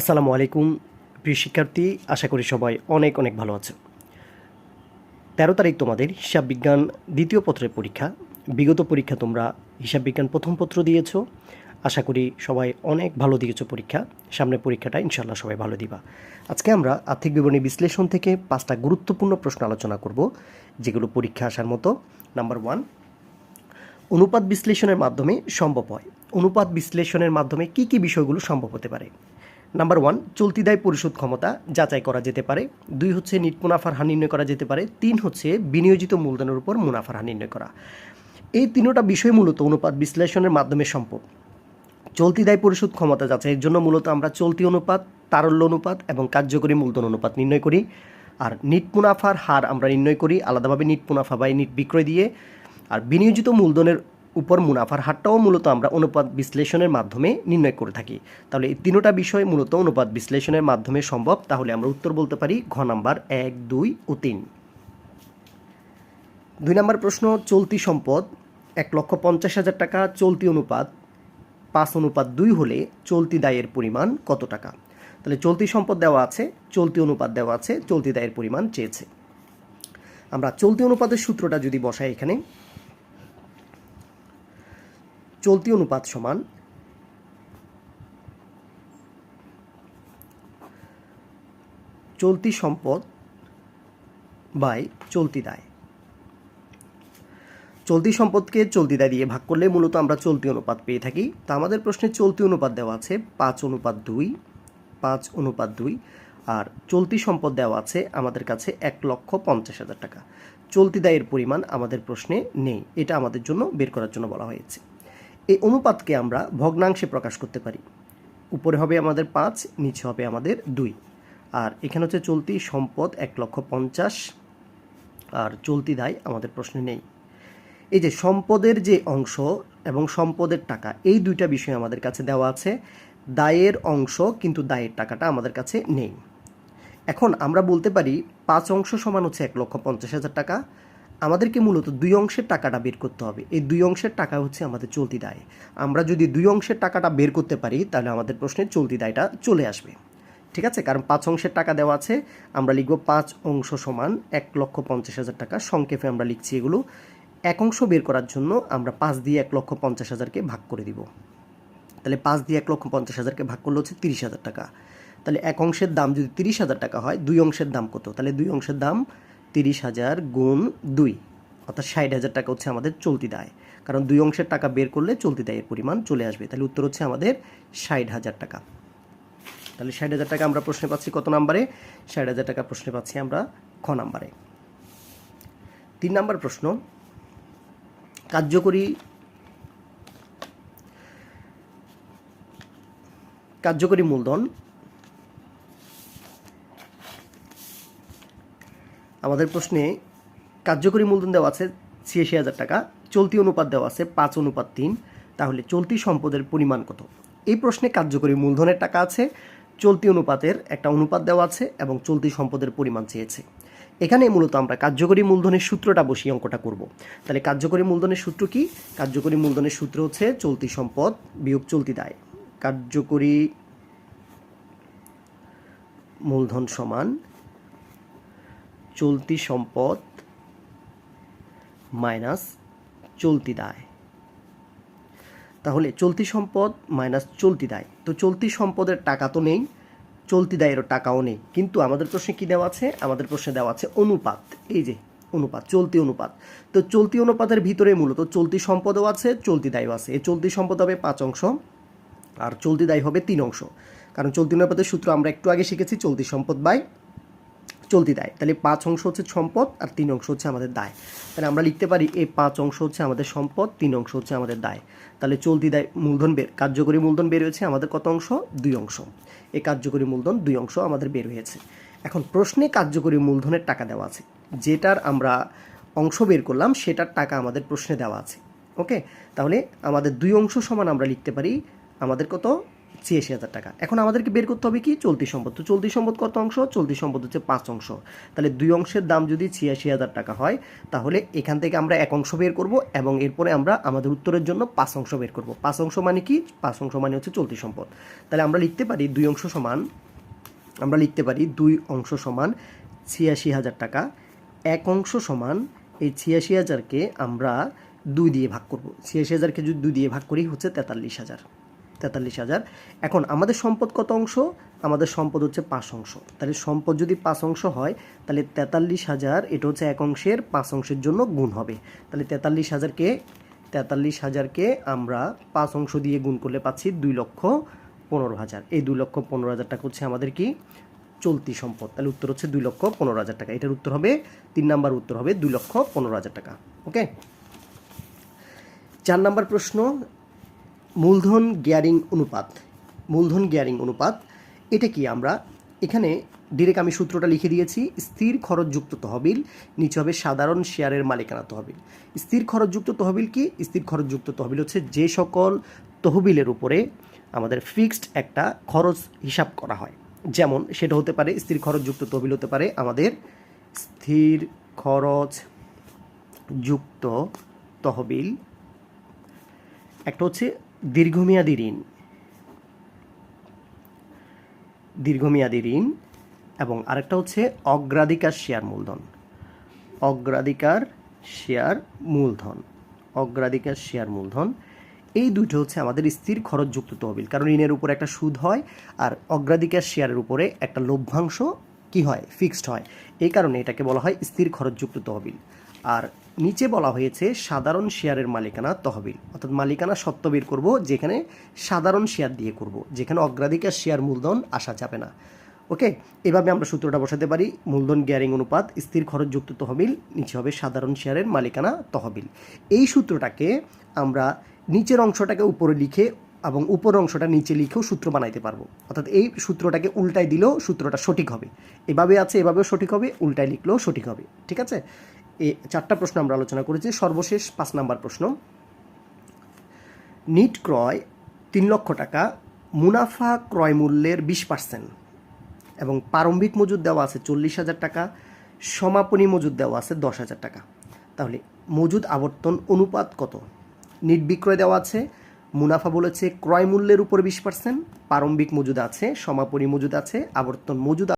আসসালামু আলাইকুম, প্রিয় শিক্ষার্থী, আশা করি সবাই অনেক অনেক ভালো আছে। তেরো তারিখ তোমাদের হিসাব বিজ্ঞান দ্বিতীয় পত্রের পরীক্ষা। বিগত পরীক্ষা তোমরা হিসাব বিজ্ঞান প্রথম পত্র দিয়েছ। আশা করি সবাই অনেক ভালো দিয়েছ পরীক্ষা। সামনের পরীক্ষাটা ইনশাল্লাহ সবাই ভালো দিবা। আজকে আমরা আর্থিক বিবরণী বিশ্লেষণ থেকে পাঁচটা গুরুত্বপূর্ণ প্রশ্ন আলোচনা করব, যেগুলো পরীক্ষা আসার মতো। নাম্বার ওয়ান, অনুপাত বিশ্লেষণের মাধ্যমে সম্ভব হয়। অনুপাত বিশ্লেষণের মাধ্যমে কি কি বিষয়গুলো সম্ভব হতে পারে? নাম্বার ওয়ান, চলতি দায় পরিশোধ ক্ষমতা যাচাই করা যেতে পারে। দুই হচ্ছে, নিট মুনাফার হার নির্ণয় করা যেতে পারে। তিন হচ্ছে, বিনিয়োজিত মূলধনের উপর মুনাফার হার নির্ণয় করা। এই তিনোটা বিষয় মূলত অনুপাত বিশ্লেষণের মাধ্যমে সম্ভব চলতি দায় পরিশোধ ক্ষমতা যাচাইয়ের জন্য মূলত আমরা চলতি অনুপাত, তারল্য অনুপাত এবং কার্যকরী মূলধন অনুপাত নির্ণয় করি। আর নিট মুনাফার হার আমরা নির্ণয় করি আলাদাভাবে নিট মুনাফা বা নিট বিক্রয় দিয়ে। আর বিনিয়োজিত মূলধনের উপর মুনাফার হারটাও মূলত আমরা অনুপাত বিশ্লেষণের মাধ্যমে নির্ণয় করে থাকি। তাহলে এই তিনোটা বিষয় মূলত অনুপাত বিশ্লেষণের মাধ্যমে সম্ভব। তাহলে আমরা উত্তর বলতে পারি ঘ নাম্বার এক, দুই ও তিন। দুই নম্বর প্রশ্ন, চলতি সম্পদ এক লক্ষ পঞ্চাশ হাজার টাকা, চলতি অনুপাত পাঁচ অনুপাত দুই হলে চলতি দায়ের পরিমাণ কত টাকা? তাহলে চলতি সম্পদ দেওয়া আছে, চলতি অনুপাত দেওয়া আছে, চলতি দায়ের পরিমাণ চেয়েছে। আমরা চলতি অনুপাতের সূত্রটা যদি বসাই এখানে চলতি অনুপাত সমান চলতি সম্পদ বাই চলতি দায়। চলতি সম্পদকে চলতি দায় দিয়ে ভাগ করলে মূলত আমরা চলতি অনুপাত পেয়ে থাকি। তা আমাদের প্রশ্নে চলতি অনুপাত দেওয়া আছে পাঁচ অনুপাত দুই, পাঁচ অনুপাত দুই, আর চলতি সম্পদ দেওয়া আছে আমাদের কাছে এক লক্ষ পঞ্চাশ হাজার টাকা। চলতি দায়ের পরিমাণ আমাদের প্রশ্নে নেই, এটা আমাদের জন্য বের করার জন্য বলা হয়েছে। এই অনুপাতকে আমরা ভগ্নাংশে প্রকাশ করতে পারি। উপরে হবে আমাদের পাঁচ, নিচে হবে আমাদের দুই। আর এখানে হচ্ছে চলতি সম্পদ এক লক্ষ পঞ্চাশ। আর চলতি দায় আমাদের প্রশ্নে নেই। এই যে সম্পদের যে অংশ এবং সম্পদের টাকা, এই দুইটা বিষয় আমাদের কাছে দেওয়া আছে। দায়ের অংশ কিন্তু দায়ের টাকাটা আমাদের কাছে নেই। এখন আমরা বলতে পারি, পাঁচ অংশ সমান হচ্ছে এক লক্ষ পঞ্চাশ হাজার টাকা। আমাদেরকে মূলত দুই অংশের টাকাটা বের করতে হবে। এই দুই অংশের টাকা হচ্ছে আমাদের চলতি দায়। আমরা যদি দুই অংশের টাকাটা বের করতে পারি, তাহলে আমাদের প্রশ্নে চলতি দায়টা চলে আসবে। ঠিক আছে? কারণ পাঁচ অংশের টাকা দেওয়া আছে, আমরা লিখব পাঁচ অংশ সমান এক লক্ষ পঞ্চাশ হাজার টাকা। সংক্ষেপে আমরা লিখছি এগুলো। এক অংশ বের করার জন্য আমরা পাঁচ দিয়ে এক লক্ষ পঞ্চাশ হাজারকে ভাগ করে দিব। তাহলে পাঁচ দিয়ে এক লক্ষ পঞ্চাশ হাজারকে ভাগ করলে হচ্ছে তিরিশ হাজার টাকা। তাহলে এক অংশের দাম যদি তিরিশ হাজার টাকা হয়, দুই অংশের দাম কত? তাহলে দুই অংশের দাম তিরিশ হাজার গুণ দুই, অর্থাৎ ষাট হাজার টাকা হচ্ছে আমাদের চলতি দায়। কারণ দুই অংশের টাকা বের করলে চলতি দায়ের পরিমাণ চলে আসবে। তাহলে উত্তর হচ্ছে আমাদের ষাট হাজার টাকা। তাহলে ষাট হাজার টাকা আমরা প্রশ্নে পাচ্ছি কত নাম্বারে? ষাট হাজার টাকা প্রশ্নে পাচ্ছি আমরা খ নাম্বারে। তিন নাম্বার প্রশ্ন, কার্যকরী কার্যকরী মূলধন আমাদের প্রশ্নে কার্যকরী মূলধন দেওয়া আছে ছিয়াশি হাজার টাকা, চলতি অনুপাত দেওয়া আছে পাঁচ অনুপাত তিন। তাহলে চলতি সম্পদের পরিমাণ কত? এই প্রশ্নে কার্যকরী মূলধনের টাকা আছে, চলতি অনুপাতের একটা অনুপাত দেওয়া আছে এবং চলতি সম্পদের পরিমাণ চেয়েছে। এখানে মূলত আমরা কার্যকরী মূলধনের সূত্রটা বসিয়ে অঙ্কটা করব। তাহলে কার্যকরী মূলধনের সূত্র কি? কার্যকরী মূলধনের সূত্র হচ্ছে চলতি সম্পদ বিয়োগ চলতি দায়। কার্যকরী মূলধন সমান চলতি সম্পদ মাইনাস চলতি দায়। তাহলে চলতি সম্পদ মাইনাস চলতি দায়। তো চলতি সম্পদের টাকা তো নেই, চলতি দায়েরও টাকাও নেই। কিন্তু আমাদের প্রশ্নে কী দেওয়া আছে? আমাদের প্রশ্নে দেওয়া আছে অনুপাত। এই যে, অনুপাত, চলতি অনুপাত। তো চলতি অনুপাতের ভিতরে মূলত চলতি সম্পদও আছে, চলতি দায়ও আছে। এই চলতি সম্পদ হবে পাঁচ অংশ আর চলতি দায় হবে তিন অংশ। কারণ চলতি অনুপাতের সূত্র আমরা একটু আগে শিখেছি, চলতি সম্পদ বাই চলতি দায়। তাহলে পাঁচ অংশ হচ্ছে সম্পদ আর তিন অংশ হচ্ছে আমাদের দায়। তাহলে আমরা লিখতে পারি এই পাঁচ অংশ হচ্ছে আমাদের সম্পদ, তিন অংশ হচ্ছে আমাদের দায়। তাহলে চলতি দায় মূলধন বের, কার্যকরী মূলধন বের হয়েছে আমাদের কত অংশ? দুই অংশ। এই কার্যকরী মূলধন দুই অংশ আমাদের বের হয়েছে। এখন প্রশ্নে কার্যকরী মূলধনের টাকা দেওয়া আছে। যেটার আমরা অংশ বের করলাম, সেটার টাকা আমাদের প্রশ্নে দেওয়া আছে। ওকে? তাহলে আমাদের দুই অংশ সমান আমরা লিখতে পারি, আমাদের কত? ছিয়াশি হাজার টাকা। এখন আমাদেরকে বের করতে হবে কি? চলতি সম্পদ। তো চলতি সম্পদ কত অংশ? চলতি সম্পদ হচ্ছে পাঁচ অংশ। তাহলে দুই অংশের দাম যদি ছিয়াশি হাজার টাকা হয়, তাহলে এখান থেকে আমরা এক অংশ বের করব এবং এরপরে আমরা আমাদের উত্তরের জন্য পাঁচ অংশ বের করব। পাঁচ অংশ মানে কি? পাঁচ অংশ মানে হচ্ছে চলতি সম্পদ। তাহলে আমরা লিখতে পারি দুই অংশ সমান, আমরা লিখতে পারি দুই অংশ সমান ছিয়াশি হাজার টাকা। এক অংশ সমান এই ছিয়াশি হাজারকে আমরা দুই দিয়ে ভাগ করব। ছিয়াশি হাজারকে যদি দুই দিয়ে ভাগ করি, হচ্ছে তেতাল্লিশ হাজার। তেতাল্লিশ হাজার। এখন আমাদের সম্পদ কত অংশ? আমাদের সম্পদ হচ্ছে পাঁচ অংশ। তাহলে সম্পদ যদি পাঁচ অংশ হয়, তাহলে তেতাল্লিশ হাজার, এটা হচ্ছে এক অংশের পাঁচ অংশের জন্য গুণ হবে। তাহলে তেতাল্লিশ হাজারকে তেতাল্লিশ হাজারকে আমরা পাঁচ অংশ দিয়ে গুণ করলে পাচ্ছি দুই লক্ষ পনেরো হাজার। এই দুই লক্ষ পনেরো হাজার টাকা হচ্ছে আমাদের কি? চলতি সম্পদ। তাহলে উত্তর হচ্ছে দুই লক্ষ পনেরো হাজার টাকা। এটার উত্তর হবে, তিন নাম্বার উত্তর হবে দুই লক্ষ পনেরো হাজার টাকা। ওকে? চার নাম্বার প্রশ্ন মূলধন গিয়ারিং অনুপাত, মূলধন গিয়ারিং অনুপাত, এটা কি আমরা? এখানে ডিরেক্ট আমি সূত্রটা লিখে দিয়েছি, স্থির খরচযুক্ত তহবিল, নিচে হবে সাধারণ শেয়ারের মালিকানা তহবিল। স্থির খরচযুক্ত তহবিল কি? স্থির খরচযুক্ত তহবিল হচ্ছে যে সকল তহবিলের উপরে আমাদের ফিক্সড একটা খরচ হিসাব করা হয়। যেমন সেটা হতে পারে স্থির খরচযুক্ত তহবিল হতে পারে আমাদের স্থির খরচ যুক্ত তহবিল। একটা হচ্ছে দীর্ঘমেয়াদী ঋণ। দীর্ঘমেয়াদী ঋণ এবং আরেকটা হচ্ছে অগ্রাধিকার শেয়ার মূলধন। অগ্রাধিকার শেয়ার মূলধন। অগ্রাধিকার শেয়ার মূলধন, এই দুটো হচ্ছে আমাদের স্থির খরচযুক্ত তহবিল। কারণ ঋণের উপরে একটা সুদ হয় আর অগ্রাধিকার শেয়ারের উপরে একটা লভ্যাংশ কি হয়? ফিক্সড হয়। এই কারণে এটাকে বলা হয় স্থির খরচযুক্ত তহবিল। আর নিচে বলা হয়েছে, সাধারণ শেয়ারের মালিকানা তহবিল। অর্থাৎ মালিকানা সত্ত্ব বের করব, যেখানে সাধারণ শেয়ার দিয়ে করব, যেখানে অগ্রাধিকার শেয়ার মূলধন আসা যাবে না। ওকে এভাবে আমরা সূত্রটা বসাতে পারি, মূলধন গ্যারিং অনুপাত, স্থির খরচযুক্ত তহবিল, নিচে হবে সাধারণ শেয়ারের মালিকানা তহবিল। এই সূত্রটাকে আমরা নিচের অংশটাকে উপরে লিখে এবং উপর অংশটা নিচে লিখেও সূত্র বানাইতে পারব। অর্থাৎ এই সূত্রটাকে উল্টায় দিলেও সূত্রটা সঠিক হবে। এভাবে আছে, এভাবেও সঠিক হবে, উল্টায় লিখলেও সঠিক হবে। ঠিক আছে? এই চারটা প্রশ্ন আমরা আলোচনা করেছি। সর্বশেষ পাঁচ নাম্বার প্রশ্ন। নিট ক্রয় তিন লক্ষ টাকা, মুনাফা ক্রয় মূল্যের বিশ পার্সেন্ট এবং প্রারম্ভিক মজুদ দেওয়া আছে চল্লিশ হাজার টাকা, সমাপনী মজুদ দেওয়া আছে দশ হাজার টাকা। তাহলে মজুদ আবর্তন অনুপাত কত? নিট বিক্রয় দেওয়া আছে, মুনাফা বলেছে ক্রয় মূল্যের উপর বিশ পার্সেন্ট, প্রারম্ভিক মজুদ আছে, সমাপনী মজুদ আছে, আবর্তন মজুদ